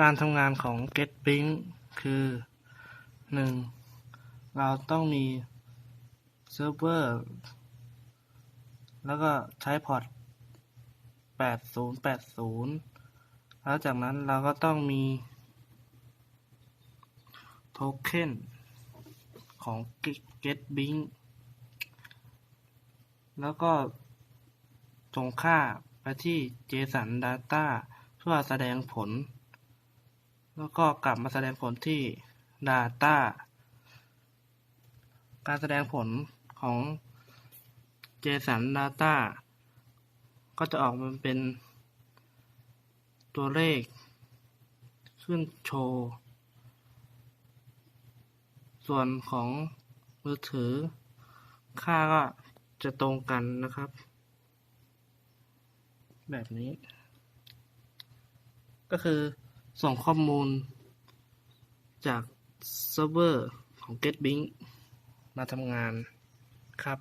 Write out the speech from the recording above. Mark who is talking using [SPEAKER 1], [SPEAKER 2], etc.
[SPEAKER 1] การทำงานของ GetBlink คือ 1. เราต้องมีเซิร์ฟเวอร์ แล้วก็ใช้พอร์ต 8080 แล้วจากนั้นเราก็ต้องมีโทเค็นของ GetBlink แล้วก็ส่งค่าไปที่ JSON Data เพื่อแสดงผล แล้วก็กลับมาแสดงผลที่ Data การแสดงผลของ JSON Data ก็จะออกมาเป็นตัวเลข ขึ้นโชว์ ส่วนของมือถือ ค่าก็จะตรงกันนะครับ แบบนี้ ก็คือ ส่งข้อมูลจากเซิร์ฟเวอร์ของ GetBing มาทำงานครับ